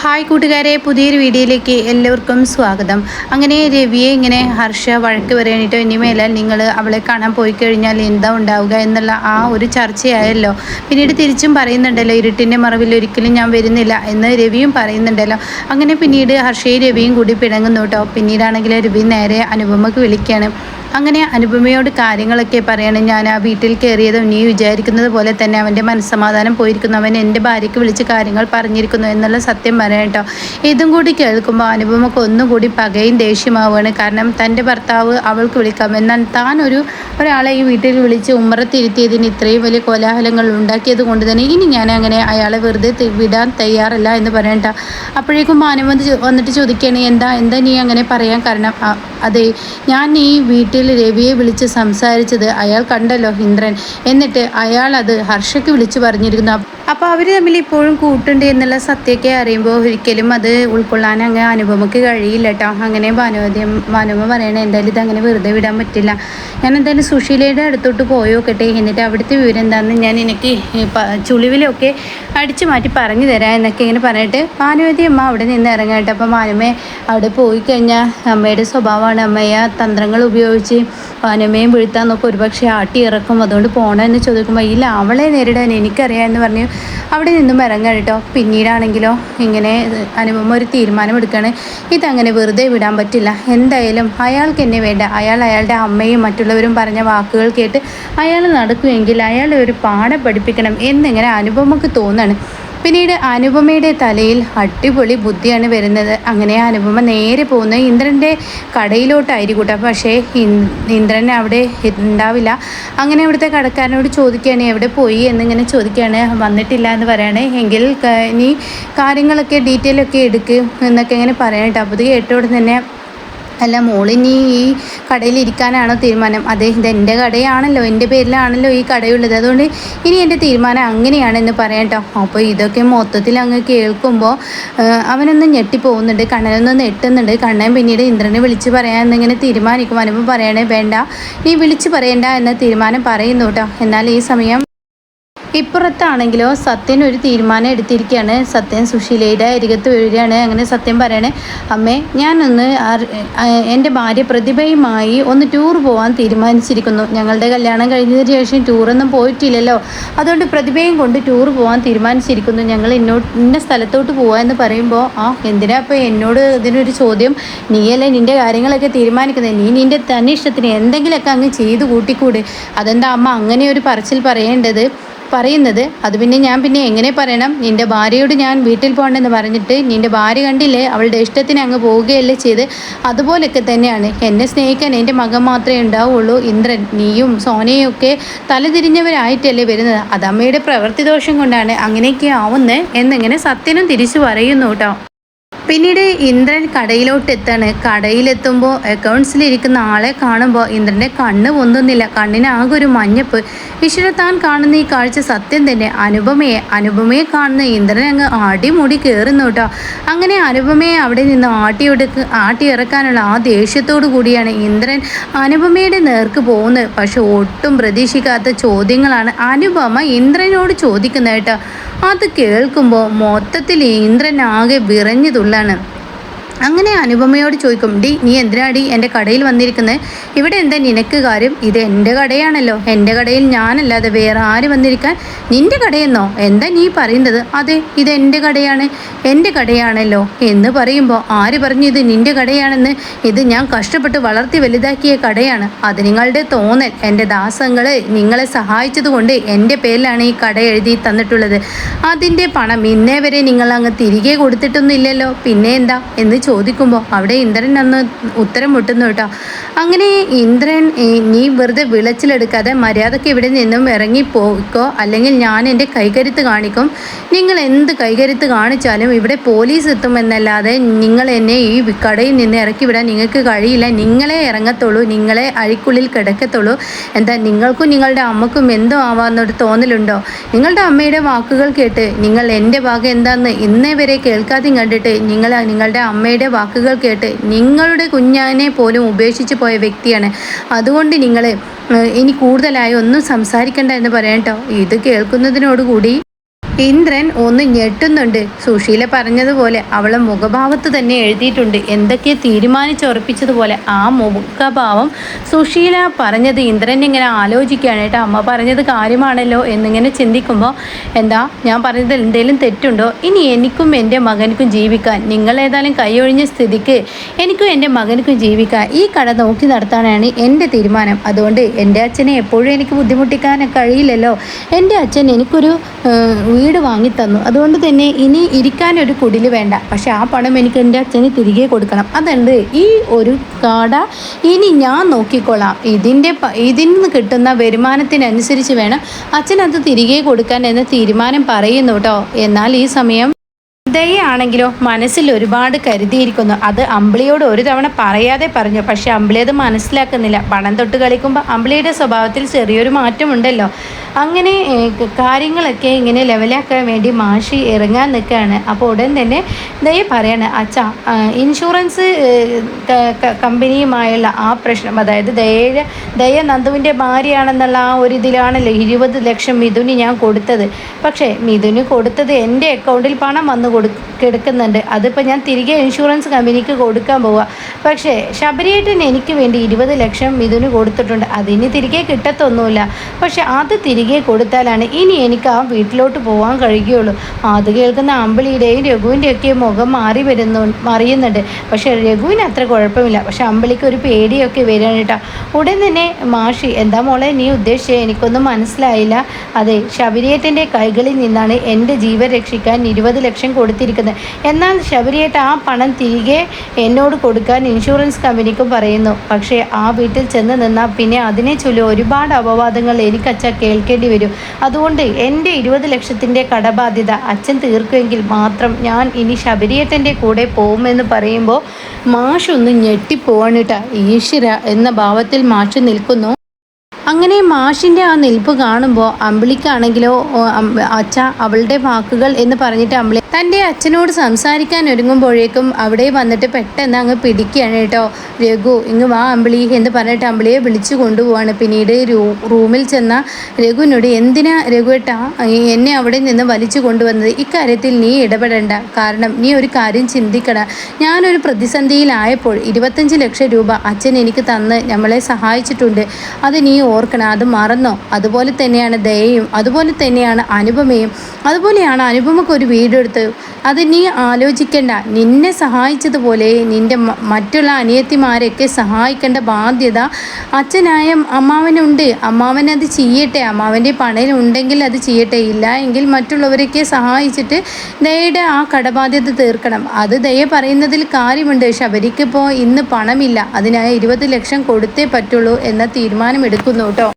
Hi കൂട്ടുകാരെ പുതിയൊരു വീഡിയോയിലേക്ക് എല്ലാവർക്കും സ്വാഗതം. അങ്ങനെ രവിയെ ഇങ്ങനെ ഹർഷ വഴക്ക് പറയാനിട്ടോ ഇനിമേലാൽ നിങ്ങൾ അവളെ കാണാൻ പോയി കഴിഞ്ഞാൽ എന്താ ഉണ്ടാവുക എന്നുള്ള ആ ഒരു ചർച്ചയായല്ലോ. പിന്നീട് തിരിച്ചും പറയുന്നുണ്ടല്ലോ ഇരുട്ടിന്റെ മറവിൽ ഒരിക്കലും ഞാൻ വരുന്നില്ല എന്ന് രവിയും പറയുന്നുണ്ടല്ലോ. അങ്ങനെ പിന്നീട് ഹർഷയും രവിയും കൂടി പിണങ്ങുന്നു കേട്ടോ. പിന്നീടാണെങ്കിൽ രവി നേരെ അനുപമക്ക് വിളിക്കുകയാണ് അങ്ങനെ അനുപമയോട് കാര്യങ്ങളൊക്കെ പറയണം. ഞാൻ ആ വീട്ടിൽ കയറിയതും നീ വിചാരിക്കുന്നത് പോലെ തന്നെ അവന്റെ മനസ്സമാധാനം പോയിരിക്കുന്നു. അവൻ എന്റെ ഭാര്യയ്ക്ക് വിളിച്ച് കാര്യങ്ങൾ പറഞ്ഞിരിക്കുന്നു എന്നുള്ള സത്യം പറയാം കേട്ടോ. ഇതും കൂടി കേൾക്കുമ്പോൾ അനുപമക്ക് ഒന്നും കൂടി പകയും ദേഷ്യമാവുകയാണ്. കാരണം തന്റെ ഭർത്താവ് അവൾക്ക് വിളിക്കാം. എന്നാൽ താൻ ഒരു ഒരാളെ ഈ വീട്ടിൽ വിളിച്ച് ഉമ്മറത്തിരുത്തിയതിന് ഇത്രയും വലിയ കോലാഹലങ്ങൾ ഉണ്ടാക്കിയത് കൊണ്ട് തന്നെ ഇനി ഞാൻ അങ്ങനെ അയാളെ വെറുതെ വിടാൻ തയ്യാറല്ല എന്ന് പറയണ്ട അപ്പോഴേക്കും അനുമതി വന്നിട്ട് ചോദിക്കുകയാണ് എന്താ എന്താ നീ അങ്ങനെ പറയാൻ കാരണം? അതെ ഞാൻ ഈ വീട്ടിൽ രവിയെ വിളിച്ച് സംസാരിച്ചത് അയാൾ കണ്ടല്ലോ ഇന്ദ്രൻ. എന്നിട്ട് അയാൾ അത് ഹർഷയ്ക്ക് വിളിച്ചു പറഞ്ഞിരിക്കുന്നു. അപ്പോൾ അവർ തമ്മിൽ ഇപ്പോഴും കൂട്ടുണ്ട് എന്നുള്ള സത്യമൊക്കെ അറിയുമ്പോൾ ഒരിക്കലും അത് ഉൾക്കൊള്ളാൻ അങ്ങ് അനുപമക്ക് കഴിയില്ല കേട്ടോ അങ്ങനെ ഭാനുവദ്യം ഭാനുമ പറയണേ എന്തായാലും ഇത് അങ്ങനെ വെറുതെ വിടാൻ പറ്റില്ല. ഞാൻ എന്തായാലും സുശീലയുടെ അടുത്തോട്ട് പോയി നോക്കട്ടെ. എന്നിട്ട് അവിടുത്തെ വിവരം എന്താണെന്ന് ഞാൻ എനിക്ക് ചുളിവിലൊക്കെ അടിച്ചു മാറ്റി പറഞ്ഞു തരാം എന്നൊക്കെ ഇങ്ങനെ പറഞ്ഞിട്ട് ഭാനുവതി അമ്മ അവിടെ നിന്ന് ഇറങ്ങട്ടെ. അപ്പോൾ ഭാനുമേ അവിടെ പോയി കഴിഞ്ഞാൽ അമ്മയുടെ സ്വഭാവമാണ് അമ്മയെ തന്ത്രങ്ങൾ ഉപയോഗിച്ച് ഭാനുമയും വീഴ്ത്താൻ നോക്കും. ഒരുപക്ഷെ ആട്ടി ഇറക്കും അതുകൊണ്ട് പോകണമെന്ന് ചോദിക്കുമ്പോൾ ഇല്ല അവളെ നേരിടാൻ എനിക്കറിയാം എന്ന് പറഞ്ഞ് അവിടെ നിന്നും ഇറങ്ങുക കേട്ടോ. പിന്നീടാണെങ്കിലോ ഇങ്ങനെ അനുപമ ഒരു തീരുമാനം എടുക്കുകയാണ് ഇതങ്ങനെ വെറുതെ വിടാൻ പറ്റില്ല. എന്തായാലും അയാൾക്ക് എന്നെ വേണ്ട. അയാൾ അയാളുടെ അമ്മയും മറ്റുള്ളവരും പറഞ്ഞ വാക്കുകൾ കേട്ട് അയാൾ നടക്കുമെങ്കിൽ അയാളെ ഒരു പാഠം പഠിപ്പിക്കണം. എന്നിങ്ങനെ അനുപമക്ക് തോന്നാണ്. പിന്നീട് അനുപമയുടെ തലയിൽ അടിപൊളി ബുദ്ധിയാണ് വരുന്നത്. അങ്ങനെ അനുപമ നേരെ പോകുന്നത് ഇന്ദ്രന്റെ കടയിലോട്ടായിരിക്കൂട്ടെ പക്ഷേ ഇന്ദ്രൻ അവിടെ ഉണ്ടാവില്ല അങ്ങനെ അവിടുത്തെ കടക്കാരനോട് ചോദിക്കുകയാണ് എവിടെ പോയി? എന്നിങ്ങനെ ചോദിക്കുകയാണ്. വന്നിട്ടില്ല എന്ന് പറയുകയാണ് എങ്കിൽ ഇനി കാര്യങ്ങളൊക്കെ ഡീറ്റെയിൽ ഒക്കെ എടുക്ക് എന്നൊക്കെ ഇങ്ങനെ പറയാനായിട്ട് അപ്പോൾ ഇത് കേട്ടോടെ തന്നെ അല്ല മോളിനി ഈ കടയിൽ ഇരിക്കാനാണോ തീരുമാനം? അതെ ഇത് എന്റെ കടയാണല്ലോ എന്റെ പേരിലാണല്ലോ ഈ കടയുള്ളത്. അതുകൊണ്ട് ഇനി എന്റെ തീരുമാനം അങ്ങനെയാണെന്ന് പറയാം കേട്ടോ. അപ്പോൾ ഇതൊക്കെ മൊത്തത്തിൽ അങ്ങ് കേൾക്കുമ്പോൾ അവനൊന്ന് ഞെട്ടിപ്പോകുന്നുണ്ട് കണ്ണനൊന്ന് നെട്ടുന്നുണ്ട് കണ്ണൻ പിന്നീട് ഇന്ദ്രനെ വിളിച്ച് പറയാൻ എന്നിങ്ങനെ തീരുമാനിക്കും? അനുഭവം പറയണേ വേണ്ട നീ വിളിച്ച് പറയണ്ട എന്ന തീരുമാനം പറയുന്നു കേട്ടോ. എന്നാൽ ഈ സമയം ഇപ്പുറത്താണെങ്കിലോ സത്യൻ ഒരു തീരുമാനം എടുത്തിരിക്കുകയാണ്. സത്യൻ സുശീലയുടെ അരികത്ത് വീഴുകയാണ്. അങ്ങനെ സത്യം പറയണേ അമ്മേ ഞാനൊന്ന് എന്റെ ഭാര്യ പ്രതിഭയുമായി ഒന്ന് ടൂർ പോകാൻ തീരുമാനിച്ചിരിക്കുന്നു. ഞങ്ങളുടെ കല്യാണം കഴിഞ്ഞതിന് ശേഷം ടൂറൊന്നും പോയിട്ടില്ലല്ലോ. അതുകൊണ്ട് പ്രതിഭയും കൊണ്ട് ടൂർ പോകാൻ തീരുമാനിച്ചിരിക്കുന്നു. ഞങ്ങൾ എന്നോട് ഇന്ന സ്ഥലത്തോട്ട് പോകാം എന്ന് പറയുമ്പോൾ ആ എന്തിനാ ഇപ്പോൾ എന്നോട് ഇതിനൊരു ചോദ്യം? നീയല്ലേ നിന്റെ കാര്യങ്ങളൊക്കെ തീരുമാനിക്കുന്നത് നീ നിന്റെ തന്നെ ഇഷ്ടത്തിന് എന്തെങ്കിലുമൊക്കെ അങ്ങ് ചെയ്ത് കൂട്ടിക്കൂടെ. അതെന്താ അമ്മ അങ്ങനെ ഒരു പറച്ചിൽ പറയേണ്ടത്? പറയുന്നത്. അത് പിന്നെ ഞാൻ പിന്നെ എങ്ങനെ പറയണം? നിന്റെ ഭാര്യയോട് ഞാൻ വീട്ടിൽ പോകണമെന്ന് പറഞ്ഞിട്ട് നിന്റെ ഭാര്യ കണ്ടില്ലേ? അവളുടെ ഇഷ്ടത്തിന് അങ്ങ് പോവുകയല്ലേ ചെയ്ത്. അതുപോലെയൊക്കെ തന്നെയാണ്. എന്നെ സ്നേഹിക്കാൻ എന്റെ മകൻ മാത്രമേ ഉണ്ടാവുള്ളൂ. ഇന്ദ്രൻ നീയും സോനയും ഒക്കെ തലതിരിഞ്ഞവരായിട്ടല്ലേ വരുന്നത്. അത് അമ്മയുടെ പ്രവൃത്തി ദോഷം കൊണ്ടാണ് അങ്ങനെയൊക്കെ ആവുന്നത് എന്നിങ്ങനെ സത്യനും തിരിച്ചു പറയുന്നു കേട്ടോ. പിന്നീട് ഇന്ദ്രൻ കടയിലോട്ട് എത്താണ് കടയിലെത്തുമ്പോൾ അക്കൗണ്ട്സിലിരിക്കുന്ന ആളെ കാണുമ്പോൾ ഇന്ദ്രന്റെ കണ്ണ് പൊന്തുന്നില്ല. കണ്ണിന് ആകെ ഒരു മഞ്ഞപ്പ്. ഈശ്വര താൻ കാണുന്ന ഈ കാഴ്ച സത്യം തന്നെ. അനുപമയെ അനുപമയെ കാണുന്ന ഇന്ദ്രൻ അങ്ങ് ആടിമുടി കയറുന്നു കേട്ടോ അങ്ങനെ അനുപമയെ അവിടെ നിന്ന് ആട്ടിയെടുക്ക് ആട്ടിയിറക്കാനുള്ള ആ ദേഷ്യത്തോടു കൂടിയാണ് ഇന്ദ്രൻ അനുപമയുടെ നേർക്ക് പോകുന്നത്. പക്ഷെ ഒട്ടും പ്രതീക്ഷിക്കാത്ത ചോദ്യങ്ങളാണ് അനുപമ ഇന്ദ്രനോട് ചോദിക്കുന്നത് കേട്ടോ. അത് കേൾക്കുമ്പോൾ മൊത്തത്തിൽ ഇന്ദ്രൻ ആകെ വിറഞ്ഞു തുള്ളാണ്. അങ്ങനെ അനുപമയോട് ചോദിക്കും ഡി നീ എന്തിനാടി എന്റെ കടയിൽ വന്നിരിക്കുന്നത് ഇവിടെ എന്താ നിനക്ക് കാര്യം? ഇത് എന്റെ കടയാണല്ലോ. എന്റെ കടയിൽ ഞാനല്ലാതെ വേറെ ആര് വന്നിരിക്കാൻ? നിന്റെ കടയെന്നോ? എന്താ നീ പറയുന്നത്? അതെ ഇത് എന്റെ കടയാണ്. എന്റെ കടയാണല്ലോ. എന്ന് പറയുമ്പോൾ ആര് പറഞ്ഞു ഇത് നിന്റെ കടയാണെന്ന്? ഇത് ഞാൻ കഷ്ടപ്പെട്ട് വളർത്തി വലുതാക്കിയ കടയാണ്. അത് നിങ്ങളുടെ തോന്നൽ എന്റെ ദാസങ്ങൾ നിങ്ങളെ സഹായിച്ചതുകൊണ്ട് എന്റെ പേരിലാണ് ഈ കട എഴുതി തന്നിട്ടുള്ളത്. അതിന്റെ പണം ഇന്നേ വരെ നിങ്ങൾ അങ്ങ് തിരികെ കൊടുത്തിട്ടൊന്നുമില്ലല്ലോ. പിന്നെ എന്താ? എന്ന് ചോദിക്കുമ്പോൾ അവിടെ ഇന്ദ്രൻ അന്ന് ഉത്തരം മുട്ടുന്നു കേട്ടോ. അങ്ങനെ ഇന്ദ്രൻ നീ വെറുതെ വിളച്ചിലെടുക്കാതെ മര്യാദയ്ക്ക് ഇവിടെ നിന്നും ഇറങ്ങി പോയിക്കോ അല്ലെങ്കിൽ ഞാൻ എന്റെ കൈകരുത്ത് കാണിക്കും. നിങ്ങൾ എന്ത് കൈകരുത്ത് കാണിച്ചാലും ഇവിടെ പോലീസ് എത്തുമെന്നല്ലാതെ നിങ്ങൾ എന്നെ ഈ കടയിൽ നിന്ന് ഇറക്കി വിടാൻ നിങ്ങൾക്ക് കഴിയില്ല. നിങ്ങളെ ഇറങ്ങത്തുള്ളൂ നിങ്ങളെ അഴിക്കുള്ളിൽ കിടക്കത്തുള്ളൂ. എന്താ നിങ്ങൾക്കും നിങ്ങളുടെ അമ്മക്കും എന്തോ ആവാമെന്നൊരു തോന്നലുണ്ടോ? നിങ്ങളുടെ അമ്മയുടെ വാക്കുകൾ കേട്ട് നിങ്ങൾ എന്റെ ഭാഗം എന്താന്ന് ഇന്നേ വരെ കേൾക്കാതെയും കണ്ടിട്ട് നിങ്ങൾ നിങ്ങളുടെ അമ്മയുടെ വാക്കുകൾ കേട്ട് നിങ്ങളുടെ കുഞ്ഞാനെ പോലും ഉപേക്ഷിച്ച് പോയ വ്യക്തിയാണ്. അതുകൊണ്ട് നിങ്ങൾ ഇനി കൂടുതലായി ഒന്നും സംസാരിക്കണ്ട എന്ന് പറയാം കേട്ടോ ഇത് കേൾക്കുന്നതിനോടുകൂടി ഇന്ദ്രൻ ഒന്ന് ഞെട്ടുന്നുണ്ട്. സുശീല പറഞ്ഞതുപോലെ അവളെ മുഖഭാവത്ത് തന്നെ എഴുതിയിട്ടുണ്ട്. എന്തൊക്കെ തീരുമാനിച്ചുറപ്പിച്ചതുപോലെ ആ മുഖഭാവം സുശീല പറഞ്ഞത് ഇന്ദ്രൻ ഇങ്ങനെ ആലോചിക്കുകയാണ്. കേട്ടോ അമ്മ പറഞ്ഞത് കാര്യമാണല്ലോ എന്നിങ്ങനെ ചിന്തിക്കുമ്പോൾ എന്താ ഞാൻ പറഞ്ഞത് എന്തെങ്കിലും തെറ്റുണ്ടോ? ഇനി എനിക്കും എന്റെ മകനക്കും ജീവിക്കാൻ നിങ്ങൾ ഏതായാലും കൈയൊഴിഞ്ഞ സ്ഥിതിക്ക് എനിക്കും എന്റെ മകനക്കും ജീവിക്കാൻ ഈ കട നോക്കി നടത്താനാണ് എന്റെ തീരുമാനം. അതുകൊണ്ട് എന്റെ അച്ഛനെ എപ്പോഴും എനിക്ക് ബുദ്ധിമുട്ടിക്കാൻ കഴിയില്ലല്ലോ. എന്റെ അച്ഛൻ എനിക്കൊരു വീട് വാങ്ങി തന്നു. അതുകൊണ്ട് തന്നെ ഇനി ഇരിക്കാൻ ഒരു കുടിൽ വേണ്ട. പക്ഷെ ആ പണം എനിക്ക് എന്റെ അച്ഛന് തിരികെ കൊടുക്കണം. അതുണ്ട് ഈ ഒരു കാട ഇനി ഞാൻ നോക്കിക്കൊള്ളാം. ഇതിന്റെ ഇതിൽ നിന്ന് കിട്ടുന്ന വരുമാനത്തിനനുസരിച്ച് വേണം അച്ഛനത് തിരികെ കൊടുക്കാൻ എന്ന തീരുമാനം പറയുന്നു കേട്ടോ എന്നാൽ ഈ സമയം ദയാണെങ്കിലോ മനസ്സിൽ ഒരുപാട് കരുതിയിരിക്കുന്നു. അത് അമ്പിളിയോട് ഒരു തവണ പറയാതെ പറഞ്ഞു. പക്ഷെ അമ്പിളി അത് മനസ്സിലാക്കുന്നില്ല. പണം തൊട്ട് കളിക്കുമ്പോൾ അമ്പിളിയുടെ സ്വഭാവത്തിൽ ചെറിയൊരു മാറ്റമുണ്ടല്ലോ. അങ്ങനെ കാര്യങ്ങളൊക്കെ ഇങ്ങനെ ലെവലാക്കാൻ വേണ്ടി മാഷി ഇറങ്ങാൻ നിൽക്കുകയാണ്. അപ്പോൾ ഉടൻ തന്നെ ദയ പറയാണ് അച്ഛ ഇൻഷുറൻസ് കമ്പനിയുമായുള്ള ആ പ്രശ്നം അതായത് ദയ ദയ നന്ദുവിന്റെ ഭാര്യയാണെന്നുള്ള ആ ഒരു ഇതിലാണല്ലോ ഇരുപത് ലക്ഷം മിഥുന് ഞാൻ കൊടുത്തത്. പക്ഷേ മിഥുന് കൊടുത്തത് എന്റെ അക്കൗണ്ടിൽ പണം വന്നു കിടക്കുന്നുണ്ട്. അതിപ്പോൾ ഞാൻ തിരികെ ഇൻഷുറൻസ് കമ്പനിക്ക് കൊടുക്കാൻ പോവുക പക്ഷേ ശബരിയേട്ടൻ എനിക്ക് വേണ്ടി ഇരുപത് ലക്ഷം ഇതിന് കൊടുത്തിട്ടുണ്ട്. അതിന് തിരികെ കിട്ടത്തൊന്നുമില്ല. പക്ഷെ അത് തിരികെ കൊടുത്താലാണ് ഇനി എനിക്ക് ആ വീട്ടിലോട്ട് പോകാൻ കഴിയുകയുള്ളൂ അത് കേൾക്കുന്ന അമ്പിളിയുടെയും രഘുവിന്റെയൊക്കെ മുഖം മാറി വരുന്നു മറിയുന്നുണ്ട്. പക്ഷേ രഘുവിന് അത്ര കുഴപ്പമില്ല. പക്ഷെ അമ്പിളിക്ക് ഒരു പേടിയൊക്കെ വരികയാണ് കേട്ടോ. ഉടൻ തന്നെ മാഷി എന്താ മോളെ നീ ഉദ്ദേശിച്ചത് എനിക്കൊന്നും മനസ്സിലായില്ല. അതെ ശബരിയേട്ടന്റെ കൈകളിൽ നിന്നാണ് എന്റെ ജീവൻ രക്ഷിക്കാൻ ഇരുപത് ലക്ഷം കൊടുത്തിരിക്കുന്നത്. എന്നാൽ ശബരിയേട്ട ആ പണം തിരികെ എന്നോട് കൊടുക്കാൻ ഇൻഷുറൻസ് കമ്പനിക്ക് പറയുന്നു. പക്ഷേ ആ വീട്ടിൽ ചെന്ന് നിന്നാൽ പിന്നെ അതിനെ ചൊല്ലി ഒരുപാട് അപവാദങ്ങൾ എനിക്ക് അച്ഛ കേൾക്കേണ്ടി വരും. അതുകൊണ്ട് എന്റെ ഇരുപത് ലക്ഷത്തിന്റെ കടബാധ്യത അച്ഛൻ തീർക്കുമെങ്കിൽ മാത്രം ഞാൻ ഇനി ശബരിയേട്ടന്റെ കൂടെ പോകുമെന്ന് പറയുമ്പോൾ മാഷൊന്ന് ഞെട്ടിപ്പോവാണ് കേട്ടോ. ഈശ്വര എന്ന ഭാവത്തിൽ മാഷ് നിൽക്കുന്നു. അങ്ങനെ മാഷിന്റെ ആ നിൽപ്പ് കാണുമ്പോൾ അമ്പിളിക്കാണെങ്കിലോ അച്ഛ അവളുടെ വാക്കുകൾ എന്ന് പറഞ്ഞിട്ട് അമ്പിളി തന്റെ അച്ഛനോട് സംസാരിക്കാൻ ഒരുങ്ങുമ്പോഴേക്കും അവിടെ വന്നിട്ട് പെട്ടെന്ന് അങ്ങ് പിടിക്കുകയാണ് കേട്ടോ. രഘു ഇങ്ങ് വാ അമ്പിളി എന്ന് പറഞ്ഞിട്ട് അമ്പിളിയെ വിളിച്ചു കൊണ്ടുപോവാണ്. പിന്നീട് റൂമിൽ ചെന്ന രഘുവിനോട് എന്തിനാ രഘുവേട്ടാ എന്നെ അവിടെ നിന്ന് വലിച്ചു കൊണ്ടുവന്നത്? ഇക്കാര്യത്തിൽ നീ ഇടപെടേണ്ട. കാരണം നീ ഒരു കാര്യം ചിന്തിക്കണം ഞാനൊരു പ്രതിസന്ധിയിലായപ്പോൾ ഇരുപത്തഞ്ച് ലക്ഷം രൂപ അച്ഛൻ എനിക്ക് തന്ന് നമ്മളെ സഹായിച്ചിട്ടുണ്ട്. അത് നീ ഓർക്കണം അത് മറന്നോ? അതുപോലെ തന്നെയാണ് ദയയും അതുപോലെ തന്നെയാണ് അനുപമയും അതുപോലെയാണ് അനുപമക്ക് ഒരു വീടെടുത്ത് അത് നീ ആലോചിക്കേണ്ട നിന്നെ സഹായിച്ചതുപോലെ നിന്റെ മറ്റുള്ള അനിയത്തിമാരെയൊക്കെ സഹായിക്കേണ്ട ബാധ്യത അച്ഛനായ അമ്മാവനുണ്ട്. അമ്മാവൻ അത് ചെയ്യട്ടെ അമ്മാവന്റെ പണയിൽ ഉണ്ടെങ്കിൽ അത് ചെയ്യട്ടെ ഇല്ല എങ്കിൽ മറ്റുള്ളവരൊക്കെ സഹായിച്ചിട്ട് ദയയുടെ ആ കടബാധ്യത തീർക്കണം. അത് ദയ പറയുന്നതിൽ കാര്യമുണ്ട് ശബരിക്കിപ്പോൾ ഇന്ന് പണമില്ല. അതിനായി ഇരുപത് ലക്ഷം കൊടുത്തേ പറ്റുള്ളൂ എന്ന തീരുമാനം എടുക്കുന്നു കേട്ടോ